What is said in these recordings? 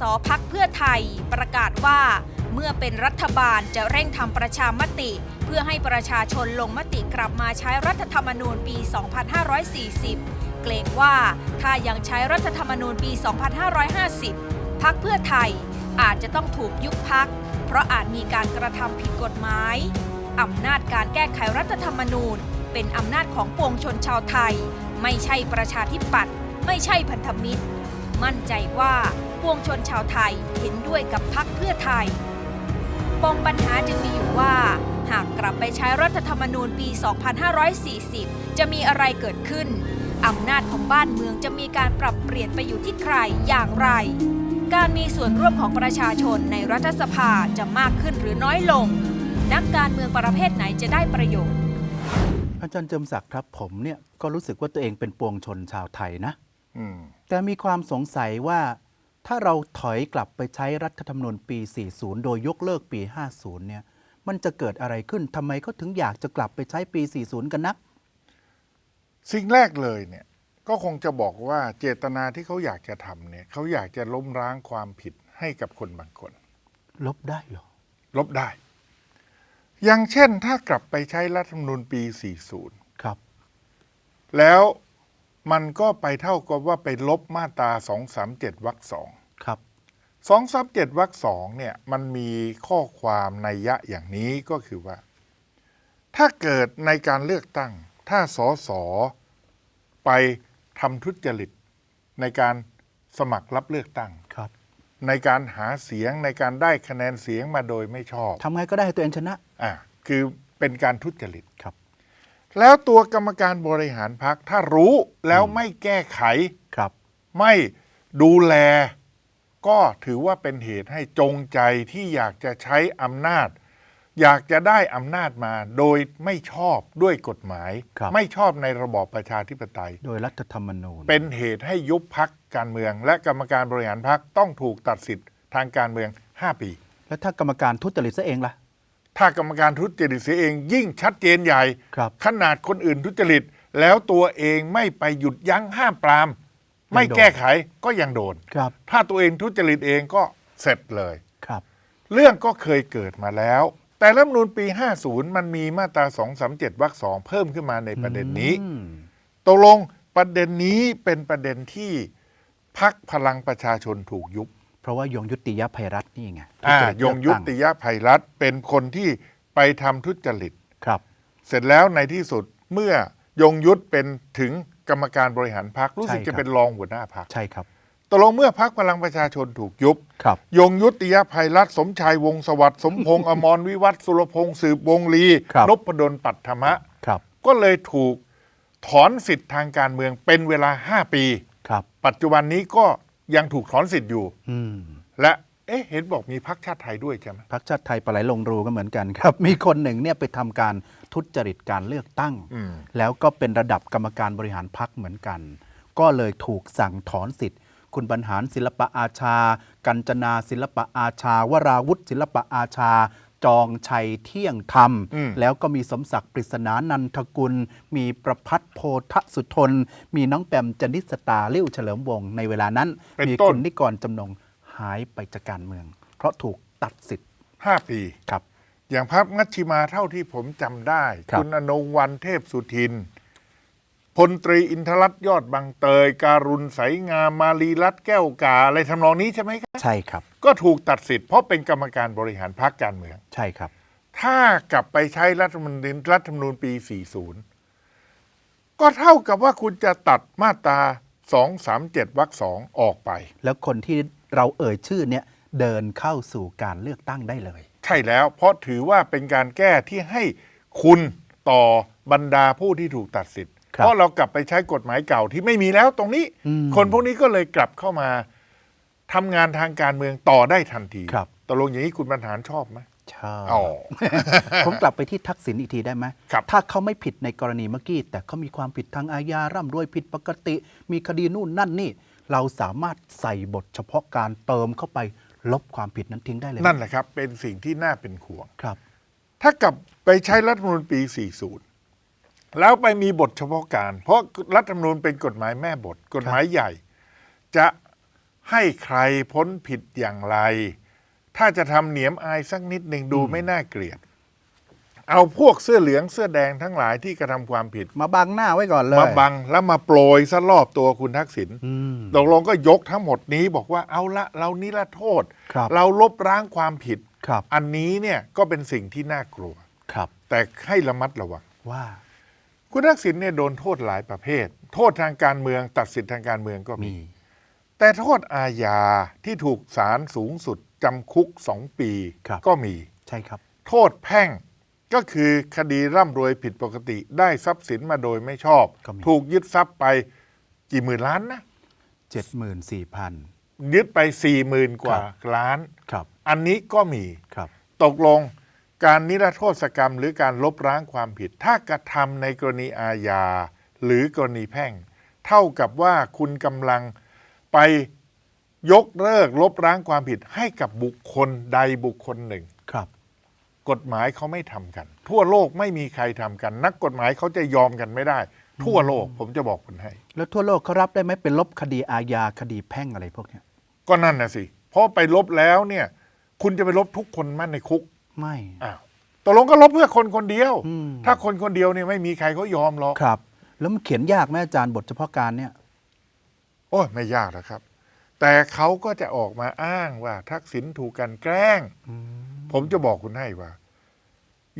สพักเพื่อไทยประกาศว่า เมื่อเป็นรัฐบาลจะเร่งทำประชามติ เพื่อให้ประชาชนลงมติกลับมาใช้รัฐธรรมนูญปี 2540 เกรงว่าถ้ายังใช้รัฐธรรมนูญปี 2550 พักเพื่อไทยอาจจะต้องถูกยุบพัก เพราะอาจมีการกระทำผิดกฎหมายอำนาจการแก้ไขรัฐธรรมนูญ เป็นอำนาจของปวงชนชาวไทย ไม่ใช่ประชาธิปัตย์ไม่ใช่พันธมิตร มั่นใจว่า ปวงชนชาวไทยเห็นด้วยกับพักเพื่อไทย ปมปัญหาจึงมีอยู่ว่า หากกลับไปใช้รัฐธรรมนูญปี 2540 จะมีอะไรเกิดขึ้น อำนาจของบ้านเมืองจะมีการปรับเปลี่ยนไปอยู่ที่ใครอย่างไร การมีส่วนร่วมของประชาชนในรัฐสภาจะมากขึ้นหรือน้อยลง นักการเมืองประเภทไหนจะได้ประโยชน์ อาจารย์เจิมศักดิ์ครับผมเนี่ยก็รู้สึกว่าตัวเองเป็นปวงชนชาวไทยนะ อืม แต่มีความสงสัยว่า ถ้าเราถอยกลับไปใช้รัฐธรรมนูญปี 40 โดยยกเลิกปี 50 เนี่ย มันจะเกิดอะไรขึ้นทำไมเขาถึงอยากจะกลับไปใช้ปี 40 กันนัก สิ่งแรกเลยเนี่ย ก็คงจะบอกว่าเจตนาที่เขาอยากจะทำเนี่ยเขาอยากจะล้มล้างความผิดให้กับคนบางคน ลบได้เหรอ ลบได้ อย่างเช่นถ้ากลับไปใช้รัฐธรรมนูญปี 40 ครับ แล้วมันก็ไปเท่ากับว่าไปลบมาตรา 237วรรคสอง ครับ237วรรคสองเนี่ยมันมีข้อความในยยะอย่างนี้ก็คือว่า ถ้าเกิดในการเลือกตั้ง ถ้าสสไปทำทุจริต ในการสมัครรับเลือกตั้ง ครับ ในการหาเสียงในการได้คะแนนเสียงมาโดยไม่ชอบทำไงก็ได้ให้ตัวเองชนะ อ่าคือเป็นการทุจริต ครับ แล้วตัวกรรมการบริหารพักถ้ารู้แล้วไม่แก้ไข ครับ ไม่ดูแล ก็ถือว่าเป็นเหตุให้จงใจที่อยากจะใช้อำนาจ อยากจะได้อำนาจมาโดยไม่ชอบด้วยกฎหมาย ครับ ไม่ชอบในระบอบประชาธิปไตย โดยรัฐธรรมนูญ เป็นเหตุให้ยุบพักการเมือง และกรรมการบริหารพักต้องถูกตัดสิทธิ์ทางการเมือง 5 ปี แล้วถ้ากรรมการทุจริตซะเองล่ะ ถ้ากรรมการทุจริตเสียเองยิ่งชัดเจนใหญ่ ครับ ขนาดคนอื่นทุจริต แล้วตัวเองไม่ไปหยุดยั้งห้ามปราม ไม่ยังโดนแก้ไขก็ยังโดน ครับ ถ้าตัวเองทุจริตเองก็เสร็จเลย ครับ เรื่องก็เคยเกิดมาแล้ว แต่รัฐธรรมนูญปี 50 มันมีมาตรา 237วรรคสองเพิ่มขึ้นมาในประเด็นนี้ อืม ตกลงประเด็นนี้เป็นประเด็นที่พักพลังประชาชนถูกยุบ เพราะว่ายงยุติยภัยรัฐนี่ไงอ่าทุจริตยงยุเลือกติตั้ยภัยรัฐเป็นคนที่ไปทำทุจริตครับ เสร็จแล้วในที่สุดเมื่อยงยุทธเป็นถึง กรรมการบริหารพักรู้สึกใช่ครัจะบ เป็นรองหัวหน้าพักใช่ครับ ตกลงเมื่อพักพลังประชาชนถูกยุบ ครับ ยงยุติยภัยรัฐสมชายวงศ์สวัสดิ์สมพงษ์ อมรวิวัฒน์สุรพงศ์สืบวงลีครับ นพดลปัตธรรมะ ครับ ก็เลยถูกถอนสิทธิ์ทางการเมืองเป็นเวลา 5 ปี ครับ ปัจจุบันนี้ก็ยังถูกถอนสิทธิ์อยู่ อืม และ เอ๊ะเห็นบอกมีพักชาติไทยด้วยใช่ไหม พักชาติไทยปลาไหลลงรูก็เหมือนกันครับ มีคนหนึ่งเนี่ยไปทำการทุจริตการเลือกตั้ง อืม แล้วก็เป็นระดับกรรมการบริหารพักเหมือนกัน ก็เลยถูกสั่งถอนสิทธิ์ คุณบรรหารศิลปะอาชา กัญจนาศิลปะอาชา วราวุฒิศิลปะอาชา จองชัยเที่ยงธรรมอืมแล้วก็มีสมศักดิ์ปริศนานันทกุล มีประพัฒน์โพธสุทน มีน้องแปมจนิสตาเลี้ยวเฉลิมวงศ์ในเวลานั้น เป็นมีต้นคุณนิกรจำนง หายไปจากการเมือง เพราะถูกตัดสิทธิ์ห้าปี ครับ อย่างพักมัชชิมาเท่าที่ผมจำได้ ครับณอนงวันเทพสุทินพลตรีอินทรัตน์ยอดบางเตย การุณใสงามมารีรัตน์แก้วกา อะไรทำนองนี้ใช่ไหมครับ ใช่ครับ ก็ถูกตัดสิทธิ์เพราะเป็นกรรมการบริหารพรรคการเมือง ใช่ครับ ถ้ากลับไปใช้รัฐธรรมนูญรัฐธรรมนูญปี 40 ก็เท่ากับว่าคุณจะตัดมาตรา 237วรรคสองออกไป แล้วคนที่ เราเอ่ยชื่อเนี่ยเดินเข้าสู่การเลือกตั้งได้เลย ใช่แล้วเพราะถือว่าเป็นการแก้ที่ให้คุณต่อบรรดาผู้ที่ถูกตัดสิทธิ์ครับเพราะเรากลับไปใช้กฎหมายเก่าที่ไม่มีแล้วตรงนี้ อืมคนพวกนี้ก็เลยกลับเข้ามาทำงานทางการเมืองต่อได้ทันทีครับ ตกลงอย่างนี้คุณบรรหารชอบไหมใช่ อ๋อ ผมกลับไปที่ทักษิณอีกทีได้ไหม ครับถ้าเขาไม่ผิดในกรณีเมื่อกี้ แต่เขามีความผิดทางอาญาร่ำรวยผิดปกติ มีคดีนู่นนั่นนี่ เราสามารถใส่บทเฉพาะการเติมเข้าไปลบความผิดนั้นทิ้งได้เลยไหมนั่นแหละครับ เป็นสิ่งที่น่าเป็นห่วง ครับ ถ้ากลับไปใช้รัฐธรรมนูญปี 40 แล้วไปมีบทเฉพาะการ เพราะรัฐธรรมนูญเป็นกฎหมายแม่บท กฎหมายใหญ่ จะให้ใครพ้นผิดอย่างไร ถ้าจะทำเหนียมอายสักนิดหนึ่งดูไม่น่าเกลียด เอาพวกเสื้อเหลืองเสื้อแดงทั้งหลายที่กระทำความผิด มาบังหน้าไว้ก่อนเลยมาบังแล้วมาโปรยซะรอบตัวคุณทักษิณอืม ตกลงก็ยกทั้งหมดนี้บอกว่าเอาละเรานิรโทษ ครับ เราลบล้างความผิด ครับอันนี้เนี่ยก็เป็นสิ่งที่น่ากลัว ครับแต่ให้ระมัดระวัง ว่า คุณทักษิณเนี่ยโดนโทษหลายประเภท โทษทางการเมืองตัดสิทธิทางการเมืองก็มี มี แต่โทษอาญาที่ถูกศาลสูงสุดจำคุกสองปีครับ ก็มี ใช่ใช่ครับ โทษแพ่ง ก็คือคดีร่ำรวยผิดปกติ ได้ทรัพย์สินมาโดยไม่ชอบ ก็มี ถูกยึดทรัพย์ไปกี่หมื่นล้านนะ เจ็ดหมื่นสี่พัน ยึดไปสี่หมื่นกว่าล้าน ครับ อันนี้ก็มี ครับ ตกลงการนิรโทษกรรมหรือการลบล้างความผิด ถ้ากระทำในกรณีอาญาหรือกรณีแพ่ง เท่ากับว่าคุณกำลังไปยกเลิกลบล้างความผิดให้กับบุคคลใดบุคคลหนึ่งครับ กฎหมายเขาไม่ทำกัน ทั่วโลกไม่มีใครทำกัน นักกฎหมายเขาจะยอมกันไม่ได้ ทั่วโลกผมจะบอกคุณให้ แล้วทั่วโลกเขารับได้ไหมเป็นลบคดีอาญาคดีแพ่งอะไรพวกเนี้ยก็นั่นนะสิเพราะไปลบแล้วเนี่ย คุณจะไปลบทุกคนมั่นในคุกไม่อ้าวตกลงก็ลบเพื่อคนคนเดียวอืมถ้าคนคนเดียวเนี่ยไม่มีใครเขายอมหรอกครับ แล้วมันเขียนยากไหมอาจารย์บทเฉพาะการเนี่ย โอ้ยไม่ยากหรอกครับ แต่เขาก็จะออกมาอ้างว่าทักษิณถูกกลันแกล้ง ผมจะบอกคุณให้ว่า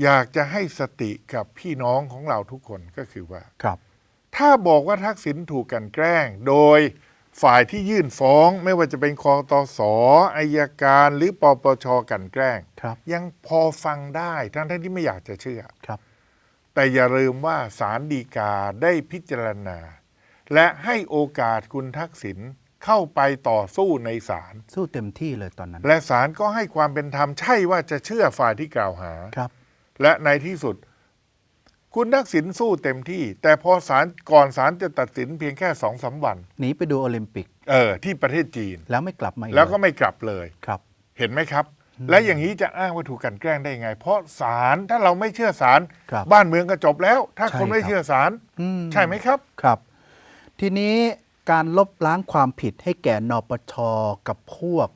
อยากจะให้สติกับพี่น้องของเราทุกคนก็คือว่า ครับ ถ้าบอกว่าทักษิณถูกกลันแกล้ง โดยฝ่ายที่ยื่นฟ้องไม่ว่าจะเป็นคอตสอายการหรือปปชกลันแกล้ง ครับ ยังพอฟังได้ทั้งทที่ไม่อยากจะเชื่อ ครับ แต่อย่าลืมว่าศาลฎีกาได้พิจารณา และให้โอกาสคุณทักษิณ เข้าไปต่อสู้ในศาลสู้เต็มที่เลยตอนนั้น และศาลก็ให้ความเป็นธรรมใช่ว่าจะเชื่อฝ่ายที่กล่าวหา ครับ และในที่สุด คุณทักษิณสู้เต็มที่ แต่พอศาลก่อนศาลจะตัดสินเพียงแค่สองสามวัน หนีไปดูโอลิมปิก เออ ที่ประเทศจีน แล้วไม่กลับมาอีกแล้วก็เยไม่กลับเลย ครับ เห็นไหมครับ และอย่างนี้จะอ้างว่าถูกกลันแกล้งได้ยังไง เพราะศาลถ้าเราไม่เชื่อศาลครับบ้านเมืองก็จบแล้ว ถ้าใช่คนไม่ครับ เชื่อศาลอืมใช่ไหมครับ ครับ ทีนี้ การลบล้างความผิดให้แก่นปชกับพวก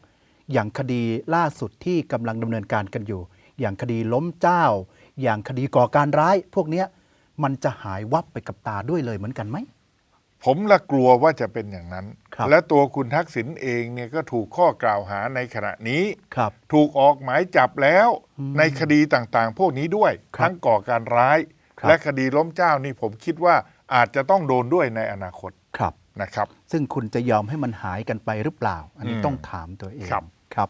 อย่างคดีล่าสุดที่กำลังดำเนินการกันอยู่ อย่างคดีล้มเจ้า อย่างคดีก่อการร้าย พวกเนี้ยมันจะหายวับไปกับตาด้วยเลยเหมือนกันไหม ผมละกลัวว่าจะเป็นอย่างนั้น ครับและตัวคุณทักษิณเองเนี่ยก็ถูกข้อกล่าวหาในขณะนี้ ครับถูกออกหมายจับแล้วในคดีต่างๆ พวกนี้ด้วย ครับทั้งก่อการร้าย ครับ และคดีล้มเจ้านี่ผมคิดว่าอาจจะต้องโดนด้วยในอนาคต ครับ นะครับ ซึ่งคุณจะยอมให้มันหายกันไปหรือเปล่า อันนี้อืมต้องถามตัวเองครับครับ